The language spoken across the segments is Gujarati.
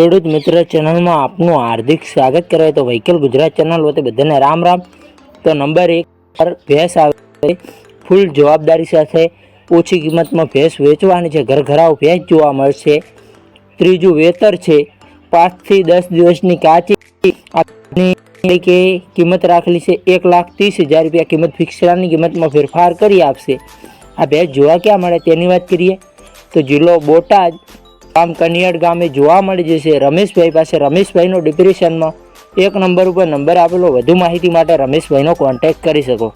ખેડૂત મિત્ર ચેનલમાં આપનું હાર્દિક સ્વાગત કરાય. તો વ્હીકલ ગુજરાત ચેનલ વતે બધાને રામ રામ. તો નંબર એક પર ભેંસ આવે ફૂલ જવાબદારી સાથે ઓછી કિંમતમાં ભેંસ વેચવાની છે. ઘરઘરાવ ભેંસ જોવા મળશે. ત્રીજું વેતર છે. પાંચથી દસ દિવસની કાચી કે કિંમત રાખેલી છે. એક લાખ ત્રીસ હજાર રૂપિયા કિંમત ફિક્સરાની કિંમતમાં ફેરફાર કરી આપશે. આ ભેંસ જોવા ક્યાં મળે તેની વાત કરીએ. તો જિલ્લો બોટાદ ગામ કનિયાડ ગામે જોવા મળી જશે. રમેશભાઈ પાસે રમેશભાઈનો ડિપ્રેશનમાં એક નંબર ઉપર નંબર આપેલો. વધુ માહિતી માટે રમેશભાઈનો કોન્ટેક્ટ કરી શકો.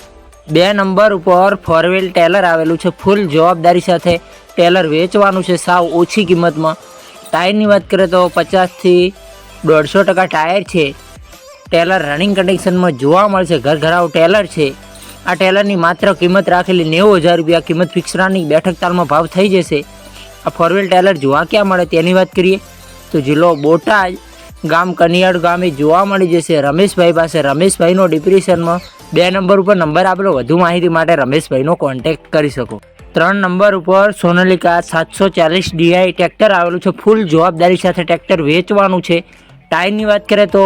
બે નંબર ઉપર ફોરવેલ ટેલર આવેલું છે. ફૂલ જવાબદારી સાથે ટેલર વેચવાનું છે સાવ ઓછી કિંમતમાં. ટાયરની વાત કરીએ તો પચાસથી દોઢસો ટકા ટાયર છે. ટેલર રનિંગ કન્ડિશનમાં જોવા મળશે. ઘર ઘરાવ ટેલર છે. આ ટેલરની માત્ર કિંમત રાખેલી નેવું હજાર રૂપિયા કિંમત ફિક્સરાની બેઠક તાલમાં ભાવ થઈ જશે. આ ફોરવેલ ટેલર જોવા ક્યાં મળે તેની વાત કરીએ તો જિલ્લો બોટાદ ગામ કનિયાડ ગામે જોવા મળી જશે રમેશભાઈ પાસે. રમેશભાઈનો ડિપ્રેશનમાં બે નંબર ઉપર નંબર આપેલો. વધુ માહિતી માટે રમેશભાઈનો કોન્ટેક્ટ કરી શકો. ત્રણ નંબર ઉપર સોનાલિકા સાતસો ચાલીસ ડીઆઈ ટ્રેક્ટર આવેલું છે. ફૂલ જવાબદારી સાથે ટ્રેક્ટર વેચવાનું છે. ટાયરની વાત કરીએ તો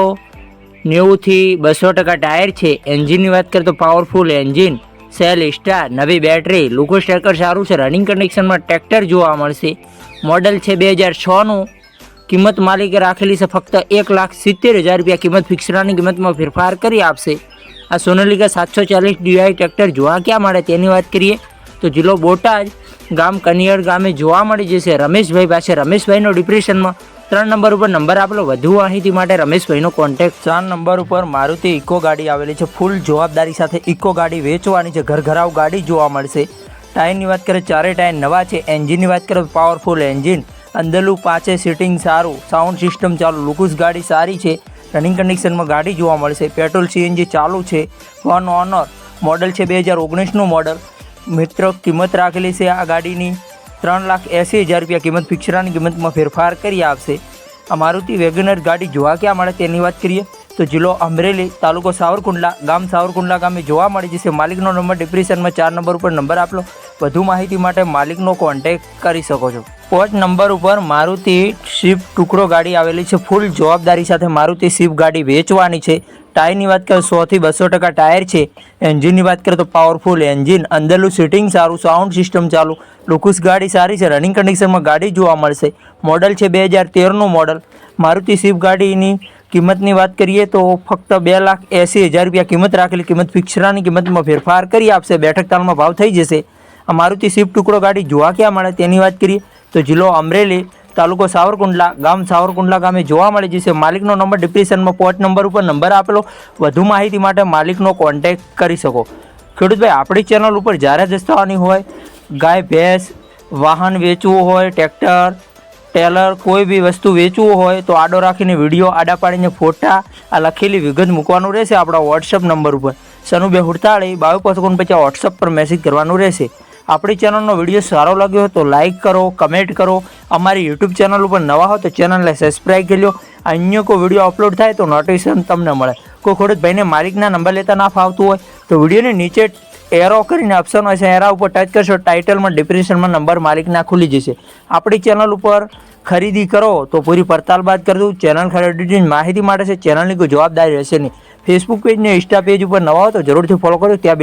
નેવુંથી બસો ટકા ટાયર છે. એન્જિનની વાત કરીએ તો પાવરફુલ એન્જિન સેલ સ્ટાર નવી બેટરી, લુકો સ્ટેકર સારું છે રનિંગ કન્ડિશનમાં ટ્રેક્ટર જોવા મળશે. મોડલ છે બે હજાર છનું. કિંમત માલિકે રાખેલી છે ફક્ત એક લાખ સિત્તેર હજાર રૂપિયા. કિંમત ફિક્સરાની કિંમતમાં ફેરફાર કરી આપશે. આ સોનાલિકા સાતસો ચાલીસ ડીઆઈ ટ્રેક્ટર જોવા ક્યાં મળે તેની વાત કરીએ તો જિલ્લો બોટાદ ગામ કનિયાડ ગામે જોવા મળી જશે. રમેશભાઈ પાસે રમેશભાઈનો ડિપ્રેશનમાં ત્રણ નંબર ઉપર નંબર આપેલો. વધુ માહિતી માટે રમેશભાઈનો કોન્ટેક્ટ ચાર નંબર ઉપર મારુતિ ઇકો ગાડી આવેલી છે. ફૂલ જવાબદારી સાથે ઇકો ગાડી વેચવાની છે. ઘરઘરાવ ગાડી જોવા મળશે. ટાયરની વાત કરીએ ચારે ટાયર નવા છે. એન્જિનની વાત કરીએ પાવરફુલ એન્જિન અંદરલું પાછે સીટિંગ સારું. સાઉન્ડ સિસ્ટમ ચાલુ. લુકુસ ગાડી સારી છે. રનિંગ કન્ડિશનમાં ગાડી જોવા મળશે. પેટ્રોલ સીએનજી ચાલુ છે. વન ઓનર મોડલ છે. બે હજાર ઓગણીસનું મોડલ મિત્ર, કિંમત રાખેલી છે આ ગાડીની. ત્રણ લાખ એંસી હજાર રૂપિયા કિંમત ફિક્સરાની કિંમતમાં ફેરફાર કરી આપશે. આ મારુતિ વેગનર ગાડી જોવા ક્યાં મળે તેની વાત કરીએ તો જિલ્લો અમરેલી તાલુકો સાવરકુંડલા, ગામ સાવરકુંડલા ગામે જોવા મળી જશે માલિકનો નંબર ડિપ્રેશનમાં ચાર નંબર ઉપર નંબર આપલો. વધુ માહિતી માટે માલિકનો કોન્ટેક્ટ કરી શકો છો. પોચ નંબર ઉપર મારુતિ સ્વિફ્ટ ટુકડો ગાડી આવેલી છે. ફૂલ જવાબદારી સાથે મારુતિ સ્વિફ્ટ ગાડી વેચવાની છે. ટાયરની વાત કરીએ સોથી બસો ટકા ટાયર છે. એન્જિનની વાત કરીએ તો પાવરફુલ એન્જિન, અંદરનું સીટિંગ સારું સાઉન્ડ સિસ્ટમ ચાલુ. લુકુસ ગાડી સારી છે. રનિંગ કન્ડિશનમાં ગાડી જોવા મળશે. મોડલ છે બે હજાર તેરનું મોડલ મારુતિ સ્વિફ્ટ ગાડીની કિંમતની વાત કરીએ તો ફક્ત બે લાખ એંસી હજાર રૂપિયા કિંમત રાખેલી. કિંમત ફિક્સરાની કિંમતમાં ફેરફાર કરી આપશે. બેઠક તાલમાં ભાવ થઈ જશે. આ મારુતિ સ્વિફ્ટ ટુકડો ગાડી જોવા ક્યાં મળે તેની વાત કરીએ તો જિલ્લો અમરેલી તાલુકો સાવરકુંડલા, ગામ સાવરકુંડલા ગામે જોવા મળી જશે. માલિકનો નંબર, ડિપ્રેશનમાં પોચ નંબર ઉપર નંબર આપેલો. વધુ માહિતી માટે માલિકનો કોન્ટેક્ટ કરી શકો. ખેડૂતભાઈ, આપણી ચેનલ ઉપર જ્યારે જ હોય, ગાય, ભેંસ, વાહન વેચવું હોય, ટ્રેક્ટર, ટેલર, કોઈ બી વસ્તુ વેચવું હોય, તો આડો રાખીને વીડિયો આડા પાડીને ફોટા આ લખેલી વિગત મૂકવાનું રહેશે આપણા વોટ્સઅપ નંબર ઉપર. સનુબે હુડતાળી બાવીસ પાંચ ઓગણપચાસ વોટ્સઅપ પર મેસેજ કરવાનું રહેશે. આપણી ચેનલનો વીડિયો સારો લાગ્યો હોય તો લાઇક કરો કમેન્ટ કરો. અમારી યુટ્યુબ ચેનલ ઉપર નવા હો તો ચેનલને સબસ્ક્રાઈબ કરી લો. અન્ય કોઈ વીડિયો અપલોડ થાય તો નોટિફિકેશન તમને મળે. કોઈ ખોડત ભાઈને માલિકના નંબર લેતા ના ફાવતું હોય તો વિડીયોની નીચે એરો કરીને ઓપ્શન હોય છે. એરા ઉપર ટચ કરશો ટાઇટલમાં ડિપ્રેશનમાં નંબર માલિકના ખુલી જશે. આપણી ચેનલ ઉપર ખરીદી કરો તો પૂરી પડતાલ બાદ કરજો ચેનલ ખરીદી માહિતી માટે છે. ચેનલની કોઈ જવાબદારી રહેશે નહીં. ફેસબુક પેજ ને ઇન્સ્ટા પેજ ઉપર નવા હો તો જરૂરથી ફોલો કરો ત્યાં